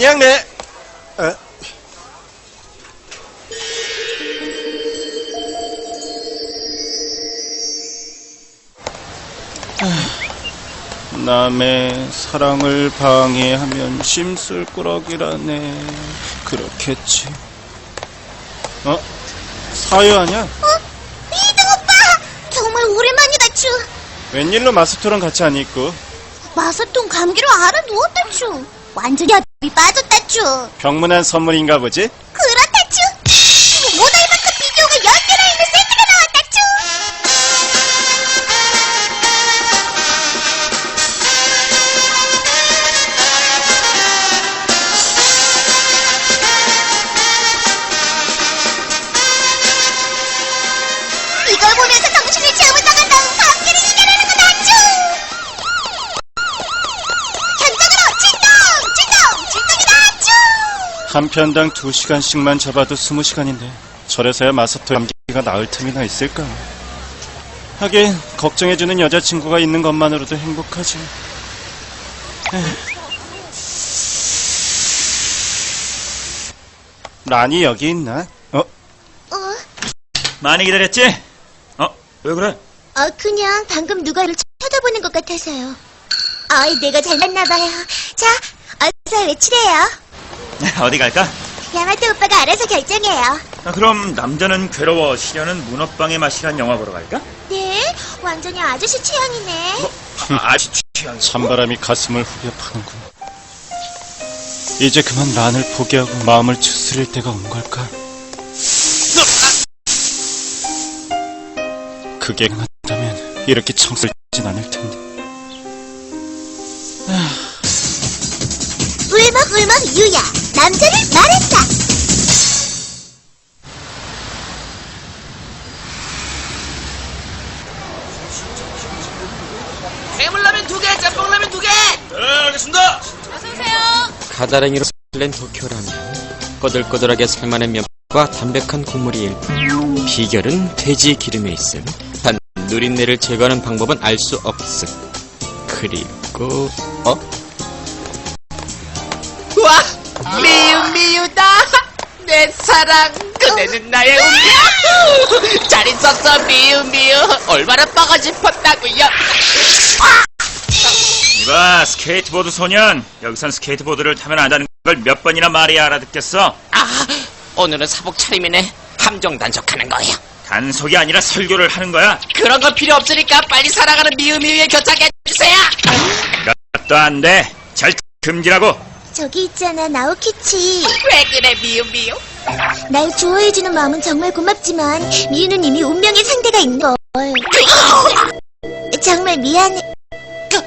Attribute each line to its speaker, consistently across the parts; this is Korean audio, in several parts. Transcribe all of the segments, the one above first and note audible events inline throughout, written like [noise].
Speaker 1: 안녕, 네. 어, 남의 사랑을 방해하면 심술꾸러기라네. 그렇겠지. 어? 사유 아냐?
Speaker 2: 이등 오빠! 정말 오랜만이다, 쭈.
Speaker 1: 웬일로 마스터랑 같이 안 있고?
Speaker 2: 마사톤 감기로 알아 누웠다, 쭈. 완전히 이 빠졌다, 쭈.
Speaker 1: 병문안 선물인가 보지? 한 편당 두 시간씩만 잡아도 스무 시간인데 저래서야 마스터 감기가 나을 틈이나 있을까? 하긴 걱정해주는 여자친구가 있는 것만으로도 행복하지. 에휴. 란이 여기 있나? 어?
Speaker 2: 어?
Speaker 3: 많이 기다렸지? 어, 왜 그래?
Speaker 2: 어, 그냥 방금 누가 를 쳐다보는 것 같아서요. 아이, 내가 잘 났나 봐요. 자, 어서 외치래요. [laughs]
Speaker 3: 어디 갈까?
Speaker 2: 야마토 오빠가 알아서 결정해요.
Speaker 3: 아, 그럼 남자는 괴로워, 시련은 문어빵의 맛이란 영화 보러 갈까?
Speaker 2: 네, 완전히 아저씨 취향이네.
Speaker 3: 아, 아시 취향.
Speaker 1: 찬바람이 가슴을 후벼 파는군. 이제 그만 란을 포기하고 마음을 추스릴 때가 온 걸까? 그게 가능하다면 이렇게 청설진 않을 텐데.
Speaker 2: 울먹울먹 유야, 남자를 말했다.
Speaker 4: 해물라면 두 개, 짬뽕라면 두 개.
Speaker 3: 네, 알겠습니다.
Speaker 5: 가다랭이로 설렌 도쿄라면 꼬들꼬들하게 살만한 면과 담백한 국물이 일품 비결은 돼지 기름에 있음 단 누린내를 제거하는 방법은 알 수 없음 그리고 어?
Speaker 4: 미유 미유다. 내 사랑, 그대는 나의 운명. 잘 있었어, 미유 미유. 얼마나 빠가 싶었다고요.
Speaker 3: 이봐, 스케이트보드 소년. 여기선 스케이트보드를 타면 안 되는 걸 몇 번이나 말해야 알아듣겠어.
Speaker 4: 아, 오늘은 사복 차림이네. 함정 단속하는 거예요.
Speaker 3: 단속이 아니라 설교를 하는 거야.
Speaker 4: 그런 거 필요 없으니까 빨리 살아가는 미유 미유에 교착해 주세요.
Speaker 3: 몇도 안 돼. 절 금지라고.
Speaker 2: 저기 있잖아, 나오키치.
Speaker 4: 왜 그래, 미유 미유?
Speaker 2: 날 좋아해주는 마음은 정말 고맙지만 미유는 이미 운명의 상대가 있는 걸. 정말 미안해.
Speaker 4: 그,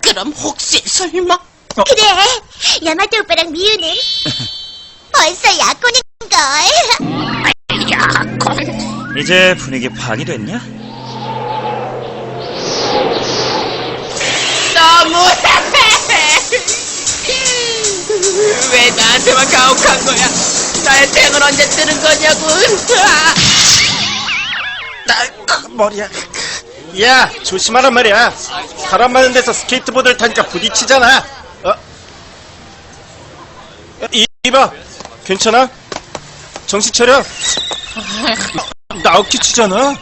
Speaker 4: 그럼 혹시 설마?
Speaker 2: 그래, 야마토 오빠랑 미유는 벌써 약혼인걸.
Speaker 4: 약혼.
Speaker 3: 이제 분위기 파악이 됐냐?
Speaker 4: 왜 나한테만 가혹한 거야? 나의 땡은 언제 뜨는 거냐고!
Speaker 1: 머리야. 야, 조심하란 말이야. 사람 많은 데서 스케이트보드를 타니까 부딪히잖아. 어? 이, 이봐. 괜찮아? 정신 차려. 나오키치잖아.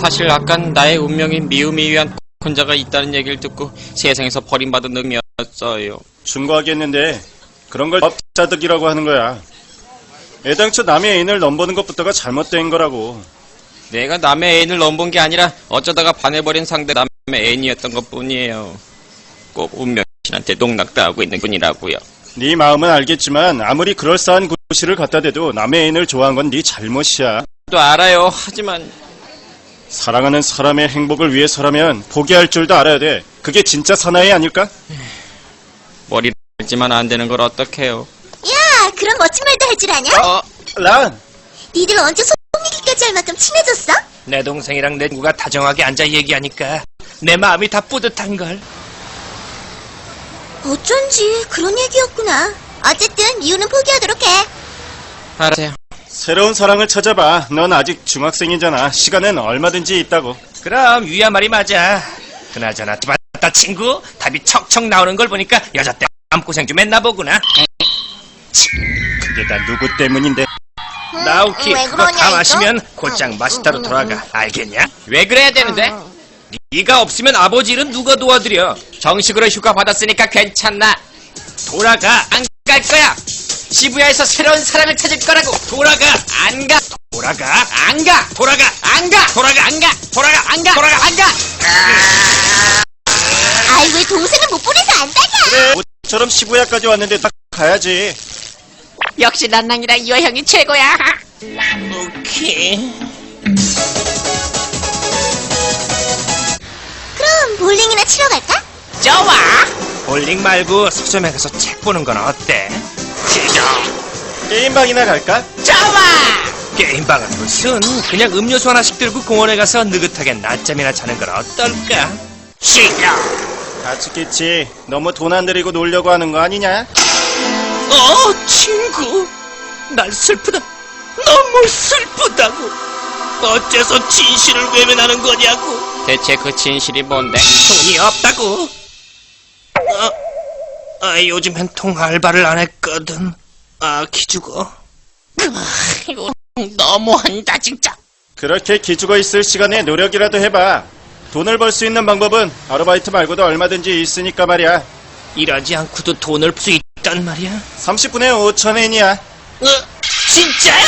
Speaker 5: 사실 아깐 나의 운명이 미우미우한 혼자가 있다는 얘기를 듣고 세상에서 버림받은 놈이었어요
Speaker 1: 중고하겠는데 그런 걸 업자득이라고 하는 거야. 애당초 남의 애인을 넘보는 것부터가 잘못된 거라고.
Speaker 5: 내가 남의 애인을 넘본 게 아니라 어쩌다가 반해버린 상대 남의 애인이었던 것 뿐이에요 꼭 운명신한테 농락당하고 있는 분이라고요
Speaker 1: 네 마음은 알겠지만 아무리 그럴싸한 구실을 갖다 대도 남의 애인을 좋아한 건 네 잘못이야.
Speaker 5: 또 알아요 하지만
Speaker 1: 사랑하는 사람의 행복을 위해서라면 포기할 줄도 알아야 돼. 그게 진짜 사나이 아닐까?
Speaker 5: 머리를 알지만 안 되는 걸 어떡해요
Speaker 2: 야, 그런 멋진 말도 할 줄 아냐?
Speaker 5: 어?
Speaker 1: 란!
Speaker 2: 니들 언제 속 얘기까지 할 만큼 친해졌어?
Speaker 4: 내 동생이랑 내 친구가 다정하게 앉아 얘기하니까 내 마음이 다 뿌듯한걸.
Speaker 2: 어쩐지 그런 얘기였구나. 어쨌든 미유는 포기하도록 해.
Speaker 5: 알았어요
Speaker 1: 새로운 사랑을 찾아봐. 넌 아직 중학생이잖아. 시간은 얼마든지 있다고.
Speaker 4: 그럼 유야 말이 맞아. 그나저나 맞다 친구? 답이 척척 나오는 걸 보니까 여자 때 마음고생 좀 했나 보구나.
Speaker 1: 그게 다 누구 때문인데?
Speaker 4: 나오키,
Speaker 2: 왜
Speaker 4: 그거
Speaker 2: 그러냐,
Speaker 4: 다
Speaker 2: 이거?
Speaker 4: 마시면 곧장 마시타로 돌아가. 알겠냐?
Speaker 5: 왜 그래야 되는데? 네가 없으면 아버지 일은 누가 도와드려? 정식으로 휴가 받았으니까 괜찮나? 돌아가 안 갈 거야. 시부야에서 새로운 사랑을 찾을 거라고. 돌아가 안 가.
Speaker 4: 돌아가.
Speaker 5: 안 가.
Speaker 4: 돌아가.
Speaker 5: 안 가.
Speaker 4: 돌아가.
Speaker 5: 안 가.
Speaker 4: 돌아가.
Speaker 5: 안 가.
Speaker 4: 돌아가.
Speaker 5: 안 가.
Speaker 2: 아이, 왜 동생을 못 보내서 안 다냐?
Speaker 1: 그래, 모처럼 시부야까지 왔는데 다 가야지.
Speaker 5: 역시 란랑이랑 이화 형이 최고야.
Speaker 4: 오케이.
Speaker 2: 그럼 볼링이나 치러 갈까?
Speaker 5: 좋아.
Speaker 4: 볼링 말고 서점에 가서 책 보는 건 어때? 싫어.
Speaker 1: 게임방이나 갈까?
Speaker 5: 좋아.
Speaker 4: 게임방은 무슨 그냥 음료수 하나씩 들고 공원에 가서 느긋하게 낮잠이나 자는 건 어떨까? 싫어.
Speaker 1: 다치겠지. 너무 돈 안 들이고 놀려고 하는 거 아니냐?
Speaker 4: 어, 친구. 날 슬프다. 너무 슬프다고. 어째서 진실을 외면하는 거냐고.
Speaker 5: 대체 그 진실이 뭔데?
Speaker 4: 돈이 없다고. 어, 아, 요즘엔 통 알바를 안 했거든. 아, 기죽어. 이거 너무한다, 진짜.
Speaker 1: 그렇게 기죽어 있을 시간에 노력이라도 해봐. 돈을 벌 수 있는 방법은 아르바이트 말고도 얼마든지 있으니까 말이야.
Speaker 4: 일하지 않고도 돈을 벌 수 있단 말이야.
Speaker 1: 30분에 5천엔이야.
Speaker 4: 어, 진짜야?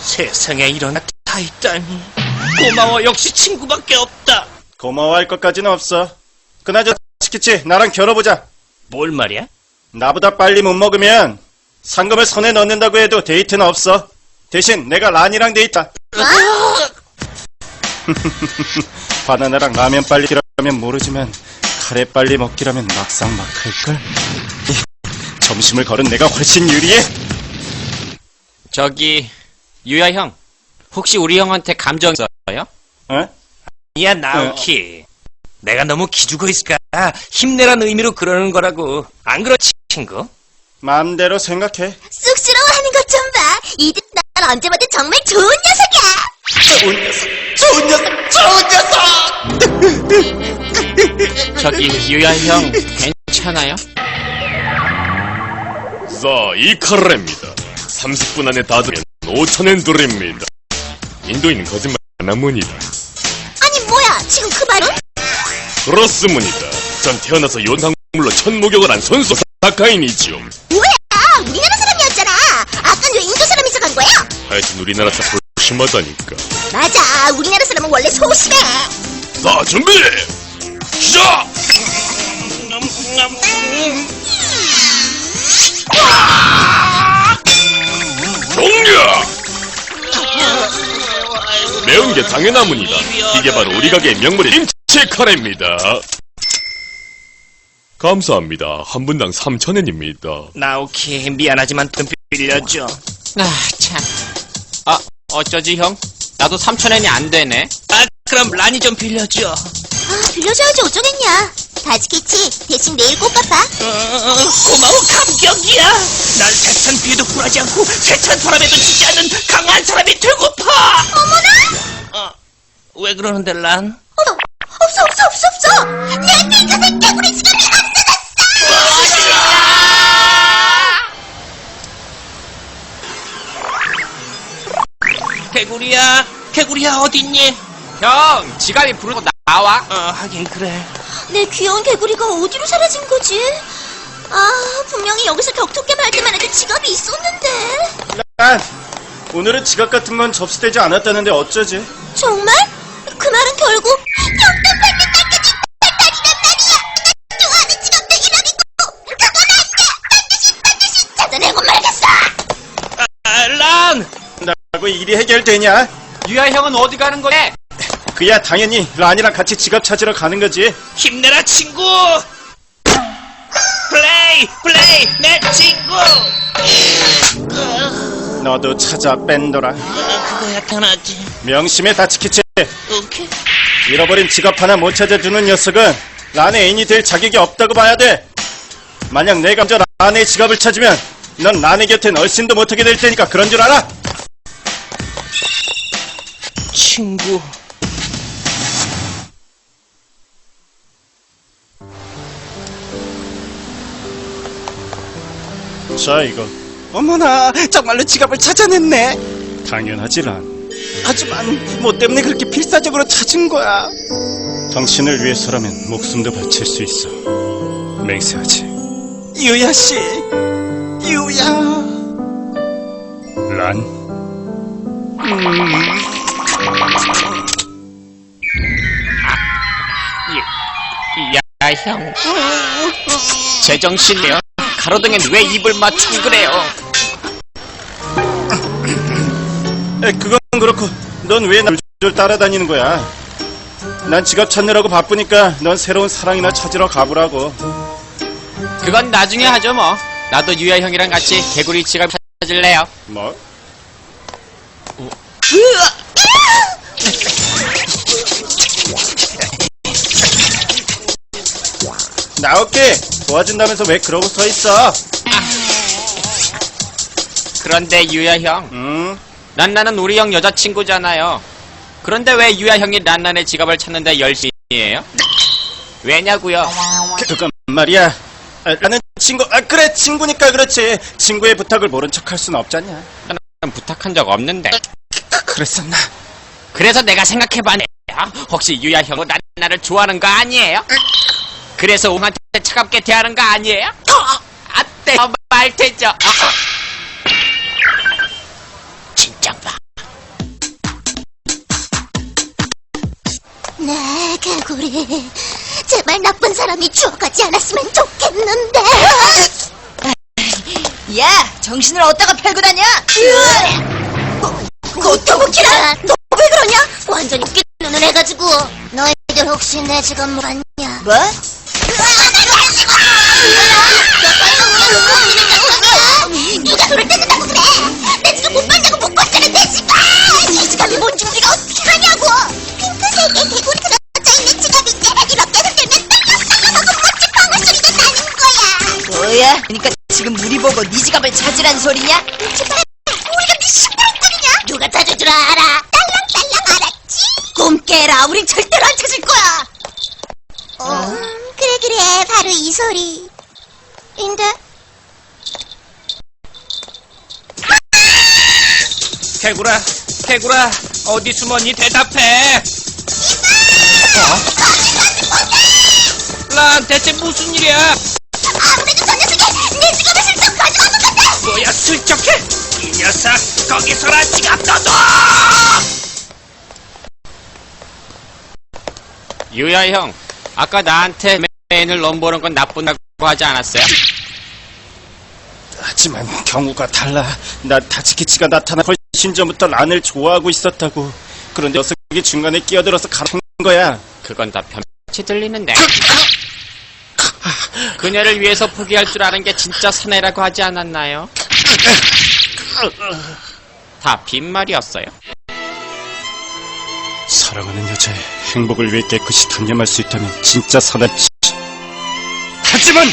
Speaker 4: 세상에 이런 다 있다니. 고마워, 역시 친구밖에 없다.
Speaker 1: 고마워할 것까지는 없어. 그나저나 시키치 나랑 결혼보자.
Speaker 4: 뭘 말이야?
Speaker 1: 나보다 빨리 못 먹으면 상금을 손에 넣는다고 해도 데이트는 없어. 대신 내가 란이랑 데이트다. [laughs] 바나나랑 라면 빨리 먹기라면 모르지만 카레 빨리 먹기라면 막상 막할걸. 점심을 걸은 내가 훨씬 유리해.
Speaker 5: 저기 유야 형. 혹시 우리 형한테 감정 있어요?
Speaker 1: 어?
Speaker 4: 야, 나오키. 내가 너무 기죽어 있을까? 힘내라는 의미로 그러는 거라고. 안 그렇지, 친구?
Speaker 1: 마음대로 생각해.
Speaker 2: 쑥스러워하는 것 좀 봐. 이들 난 언제 봐도 정말 좋은 녀석이야.
Speaker 1: 좋은 녀석, 좋은 녀석. [laughs]
Speaker 5: 저기 유야 형 괜찮아요?
Speaker 6: 자, 이 카레입니다. 30분 안에 다 드리면 5천엔 드립니다. 인도인 거짓말 안 합니다.
Speaker 2: 아니, 뭐야. 지금 그?
Speaker 6: 그렇습니다. 전 태어나서 연상물로 첫 목욕을 한 선수 사카인이지요.
Speaker 2: 뭐야. 우리나라 사람이었잖아. 아깐 왜 인도 사람이서 간 거야?
Speaker 6: 하여튼 우리나라 사람 심하다니까.
Speaker 2: 맞아. 우리나라 사람은 원래 소심해.
Speaker 6: 자, 준비! 시작! 종료! 매운 게 당연합니다. 이게 바로 우리 가게의 명물인 김치 카레입니다. 감사합니다. 한 분당 3,000엔입니다.
Speaker 4: 나오키, 미안하지만 돈 빌려줘.
Speaker 5: 아 참. 아 어쩌지 형? 나도 3천엔이 안 되네.
Speaker 4: 아, 그럼 라니 좀 빌려줘.
Speaker 2: 아, 빌려줘야지 어쩌겠냐. 다지키치. 대신 내일 꼭 갚아.
Speaker 4: 어, 고마워, 감격이야. 날 세찬 비에도 굴하지 않고 세찬 사람에도 지지 않는 강한 사람이 되고파.
Speaker 2: 어머나!
Speaker 4: 어, 왜 그러는데, 란?
Speaker 2: 어머, 없어, 없어, 없어, 없어! 내 핑크색 개구리 지갑이 없어졌어!
Speaker 4: 개구리야, 개구리야, 어딨니?
Speaker 5: 형 지갑이 부르고 나와.
Speaker 4: 어, 하긴 그래.
Speaker 2: 내 귀여운 개구리가 어디로 사라진 거지? 아, 분명히 여기서 격투게 말 때만 해도 지갑이 있었는데.
Speaker 1: 난 오늘은 지갑 같은 건 접수되지 않았다는데 어쩌지?
Speaker 2: 정말?
Speaker 1: 일이 해결되냐?
Speaker 5: 유야 형은 어디 가는 거래?
Speaker 1: 그야 당연히 란이랑 같이 지갑 찾으러 가는 거지.
Speaker 4: 힘내라, 친구! 플레이! 플레이! 내 친구!
Speaker 1: 너도 찾아 뺀더라.
Speaker 4: 어, 그거야 편하지.
Speaker 1: 명심해 다치키치.
Speaker 4: 오케이.
Speaker 1: 잃어버린 지갑 하나 못 찾아주는 녀석은 란의 애인이 될 자격이 없다고 봐야 돼. 만약 내가 먼저 란의 지갑을 찾으면 넌 란의 곁엔 얼씬도 못하게 될 테니까 그런 줄 알아?
Speaker 4: 친구.
Speaker 1: 자, 이거.
Speaker 7: 어머나, 정말로 지갑을 찾아냈네.
Speaker 1: 당연하지란.
Speaker 7: 하지만 뭐 때문에 그렇게 필사적으로 찾은 거야.
Speaker 1: 당신을 위해서라면 목숨도 바칠 수 있어. 맹세하지.
Speaker 7: 유야 씨, 유야.
Speaker 1: 란. 음.
Speaker 5: 야, 형. 제정신이요? 가로등엔 왜 입을 맞추고 그래요?
Speaker 1: 에, 그건 그렇고, 넌왜날줄 따라다니는 거야? 난 지갑 찾느라고 바쁘니까 넌 새로운 사랑이나 찾으러 가보라고.
Speaker 5: 그건 나중에 하죠, 뭐. 나도 유야 형이랑 같이 개구리 지갑 찾을래요.
Speaker 1: 뭐? 나올게! 도와준다면서 왜 그러고 서 있어?
Speaker 5: 그런데 유야 형,
Speaker 1: 응?
Speaker 5: 란나는 우리 형 여자친구잖아요. 그런데 왜 유야 형이 란나의 지갑을 찾는데 열심히 해요? 왜냐고요?
Speaker 1: 그건 말이야. 아, 나는 친구, 아, 그래, 친구니까 그렇지. 친구의 부탁을 모른 척할 순 없잖냐.
Speaker 5: 나는 부탁한 적 없는데.
Speaker 1: 그랬었나?
Speaker 5: 그래서 내가 생각해봤네. 혹시 유야 형은 란나를 좋아하는 거 아니에요? 그래서 옹한테 차갑게 대하는 거 아니에요? 아떼 말테죠. 진짜 봐.
Speaker 2: 네, 개구리. 제발 나쁜 사람이 죽어가지 않았으면 좋겠는데. 야, 정신을 어디다가 펴고 다녀? 고토부키라! 너 왜 그러냐? 완전히 웃긴 눈을 해가지고. 너희들 혹시 내못 봤냐? 뭐? 누가 돌을 뜯는다고 그래? 내 지갑 못 봤냐고 묻고 있잖아, 내 지갑! 내 지갑이 뭔지 우리가 어떻게 하냐고! 핑크색에 개구리 들어져 있는 지갑인데 이렇게 흔들면 딸랑딸랑하고 멋진 방울 소리가 나는 거야!
Speaker 8: 뭐야? 그러니까 지금 우리 보고 네 지갑을 찾으란 소리냐?
Speaker 2: 제발, 우리가 네 신발꾼이냐? 누가 찾을 줄 알아? 딸랑딸랑 알았지? 꿈 깨라, 우린 절대로 안 찾을 거야! 어, 그래, 그래, 바로 이 소리. 인데?
Speaker 5: 개구라, 개구라, 어디 숨었니? 대답해. 어? 란, 대체 무슨 일이야?
Speaker 2: 아무래도 저 녀석이 내 지갑을 슬쩍 가져간 것 같아!
Speaker 5: 뭐야, 슬쩍해? 이 녀석, 거기서라 지갑 떠둬! 유야 형, 아까 나한테 맨을 넘보는 건 나쁜다고 하지 않았어요?
Speaker 1: 하지만 경우가 달라. 나 다치키치가 나타나 훨씬 전부터 란을 좋아하고 있었다고. 그런데 녀석이 중간에 끼어들어서 가는 거야.
Speaker 5: 그건 다 편치 들리는데. 그녀를 위해서 포기할 줄 아는 게 진짜 사내라고 하지 않았나요? 다 빈말이었어요.
Speaker 1: 사랑하는 여자의 행복을 위해 깨끗이 단념할 수 있다면 진짜 사납지. 하지만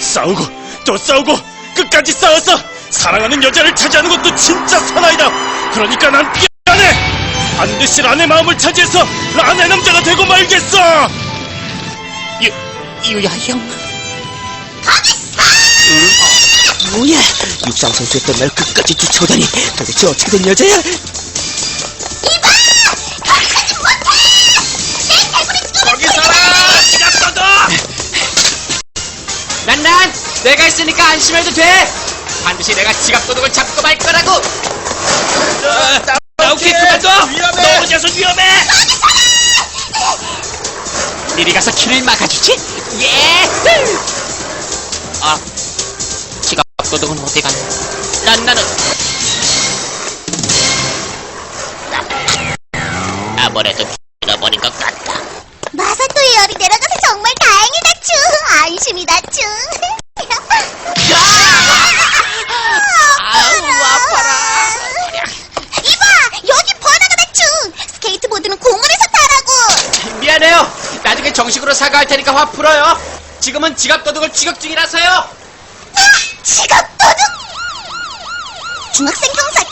Speaker 1: 싸우고 또 싸우고 끝까지 싸워서 사랑하는 여자를 차지하는 것도 진짜 사나이다. 그러니까 난 미안해. 반드시 란의 마음을 차지해서 란의 남자가 되고 말겠어.
Speaker 5: 유, 유야 형.
Speaker 8: 뭐야? 육상 선수였던 날 끝까지 쫓아오다니 도대체 어떻게 된 여자야?
Speaker 5: 내가 있으니까 안심해도 돼! 반드시 내가 지갑 도둑을 잡고 말 거라고! 나오키 그만둬! 너 혼자서 위험해! 미리 가서 길을 막아주지? 예! 아, 지갑 도둑은 어디 갔나? 난 나는 아무래도 정식으로 사과할 테니까 화 풀어요. 지금은 지갑 도둑을 추격 중이라서요.
Speaker 2: 지갑 도둑! 중학생 경사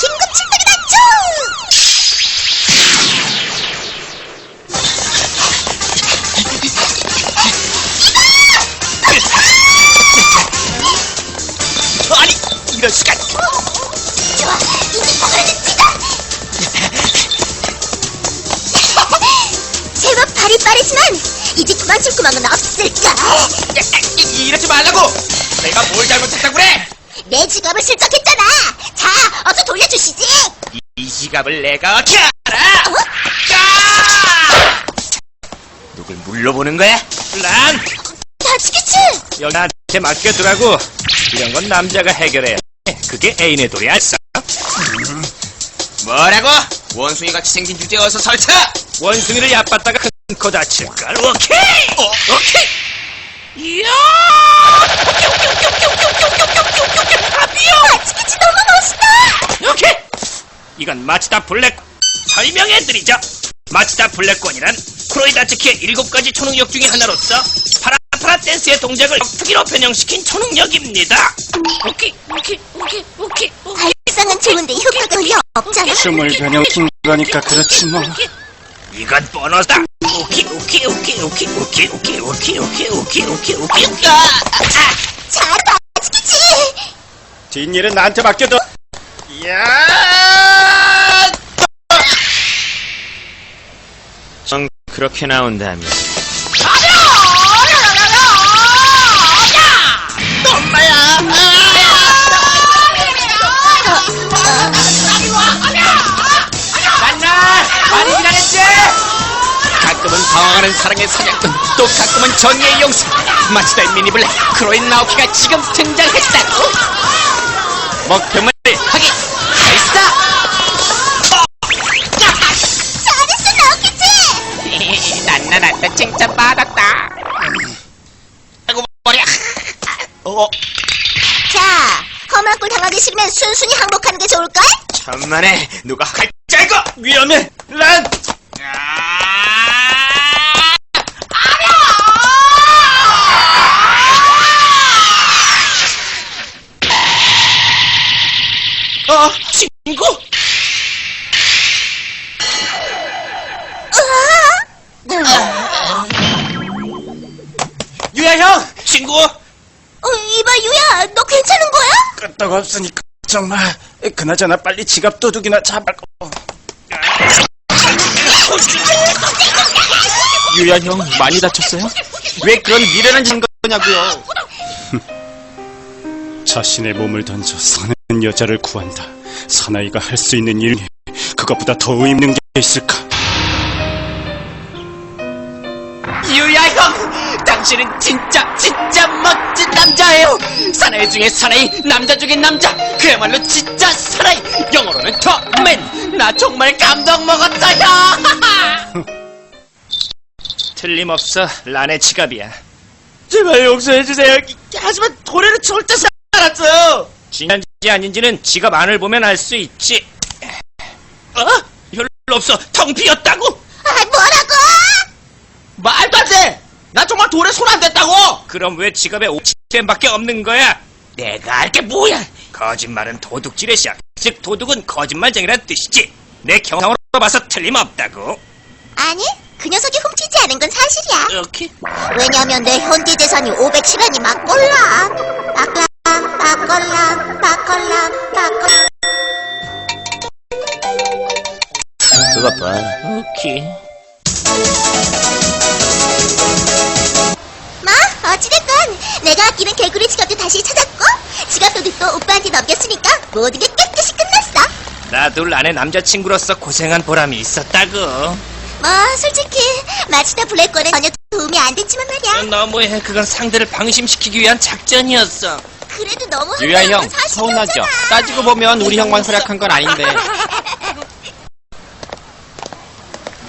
Speaker 2: 이제 도망칠 구멍은 없을까?
Speaker 5: 이- 이러지 말라고! 내가 뭘 잘못했다고 그래!
Speaker 2: 내 지갑을 슬쩍했잖아. 자, 어서 돌려주시지.
Speaker 5: 이, 이 지갑을 내가 어떻게 알아!
Speaker 2: 어?
Speaker 5: 까! 누굴 물러보는 거야? 란!
Speaker 2: 다치겠지?
Speaker 4: 여기 나한테 맡겨두라고. 이런 건 남자가 해결해야 해. 그게 애인의 도리 알싸.
Speaker 5: 뭐라고? 원숭이 같이 생긴 주제에 어서 설쳐!
Speaker 4: 원숭이를 얕봤다가 큰 코 다칠 걸. 오케이!
Speaker 5: 어, 오케이! 이야!
Speaker 2: 다치겠지 너무 멋있다.
Speaker 4: 오케이! 이건 마치다 블랙 설명해드리죠. 마치다 블랙권이란 크로이다츠키의 일곱 가지 초능력 중의 하나로서 파라파라 댄스의 동작을 격투기로 변형시킨 초능력입니다. 오케이, 오케이, 오케이, 오케이, 오케이.
Speaker 2: 발상은 좋은데 효과가 전혀 없잖아.
Speaker 1: 춤을 변형킨 거니까 그렇지 뭐.
Speaker 4: 이건 보너스다. 오케이, 오케이, 오케이, 오케이, 오케이, 오케이, 오케이, 오케이, 오케이, 오케이, 오케이.
Speaker 2: 잘한다. 다치겠지?
Speaker 1: 뒷일은 나한테 맡겨둬.
Speaker 4: 정 그렇게 나온다면
Speaker 5: 당황하는 사랑의 사냥꾼, 또 가끔은 정의의 용사. 마치다 미니블랙 크로인 나오키가 지금 등장했다고. 목표물 확인! 있어!
Speaker 2: 잘했어 나오겠지?
Speaker 5: 난난한테 칭찬받았다. 아이고 머리야. 어,
Speaker 2: 자, 험한 꼴 당하기 싫으면 순순히 항복하는 게 좋을걸?
Speaker 5: 천만에 누가 갈지 알고!
Speaker 1: 위험해. 란.
Speaker 5: 어, 친구? 유야 형! 친구!
Speaker 2: 어, 이봐 유야, 너 괜찮은 거야?
Speaker 1: 끄떡 없으니까 정말. 그나저나 빨리 지갑 도둑이나 잡아고.
Speaker 9: 유야 형 많이 다쳤어요? 왜 그런 미련한 짓 거냐고요? [laughs]
Speaker 1: 자신의 몸을 던져 사는 여자를 구한다. 사나이가 할 수 있는 일 중에 그것보다 더 의미 있는 게 있을까?
Speaker 5: 유야 형! 당신은 진짜 진짜 멋진 남자예요! 사나이 중에 사나이, 남자 중에 남자! 그야말로 진짜 사나이! 영어로는 터맨! 나 정말 감동 먹었어요! [laughs]
Speaker 4: 틀림없어 란의 지갑이야.
Speaker 10: 제발 용서해주세요. 하지만 도래는 절대 사 알았어요.
Speaker 4: 진짠지 아닌지는 지갑 안을 보면 알 수 있지. 어? 별로 없어. 텅 비었다고?
Speaker 2: 아, 뭐라고?
Speaker 10: 말도 안 돼. 나 정말 돌에 손 안 댔다고.
Speaker 4: 그럼 왜 지갑에 50cen밖에 없는 거야? 내가 알게 뭐야? 거짓말은 도둑질의 시작. 즉 도둑은 거짓말쟁이란 뜻이지. 내 경험으로 봐서 틀림없다고.
Speaker 2: 아니, 그 녀석이 훔치지 않은 건 사실이야.
Speaker 4: 이렇게?
Speaker 2: 왜냐면 내 현재 재산이 510원이 막걸라. 막라, 막걸라, 막걸라, 막걸라.
Speaker 10: 그것 봐.
Speaker 4: 오케이.
Speaker 2: 모든 게 깨끗이 끝났어.
Speaker 4: 나도 란의 남자친구로서 고생한 보람이 있었다고.
Speaker 2: 뭐, 솔직히 마치다 블랙권은 전혀 도움이 안 됐지만 말이야.
Speaker 4: 너무해. 그건 상대를 방심시키기 위한 작전이었어.
Speaker 2: 그래도 너무
Speaker 9: 유야
Speaker 2: 형건
Speaker 9: 서운하죠? 따지고 보면 우리 형만 활약한 건 아닌데 [laughs]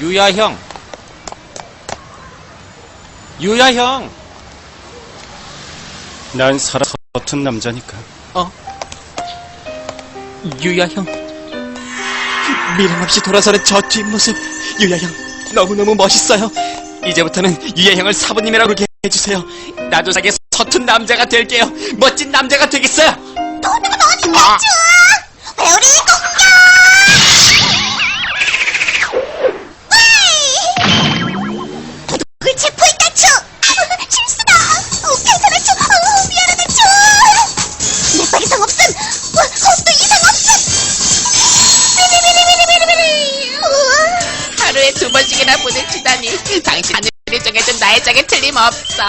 Speaker 9: 유야 형 유야 형
Speaker 1: 난 살아 서툰 남자니까.
Speaker 9: 유야 형. 미련 없이 돌아서는 저 뒷모습. 유야 형 너무너무 멋있어요. 이제부터는 유야 형을 사부님이라고 해주세요. 나도 사게 서툰 남자가 될게요. 멋진 남자가 되겠어요.
Speaker 2: 도둑은 어디 갔죠? 배우리 공
Speaker 5: 하루에 두 번씩이나 부딪히다니. 당신 하늘이 정해준 나의 짝에 틀림없어.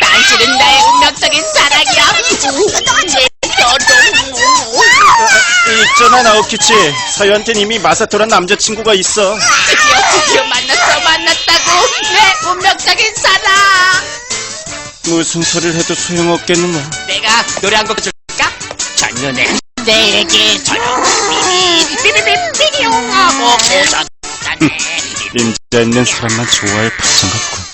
Speaker 5: 당신은 나의 운명적인 사랑이야. 내 너도.
Speaker 1: 있잖아 나오키치. 사유한텐 이미 마사토란 남자친구가 있어.
Speaker 5: 드디어 드디어 만났어 만났다고. 내 운명적인 사랑.
Speaker 1: 무슨 소리를 해도 소용없겠는걸
Speaker 5: 내가 노래 한 곡 줄까? 첫눈에 내게 저녁 비비 비비비비용 하고 오셨다네 [laughs]
Speaker 1: 임자 있는 사람만 좋아할 파장 같군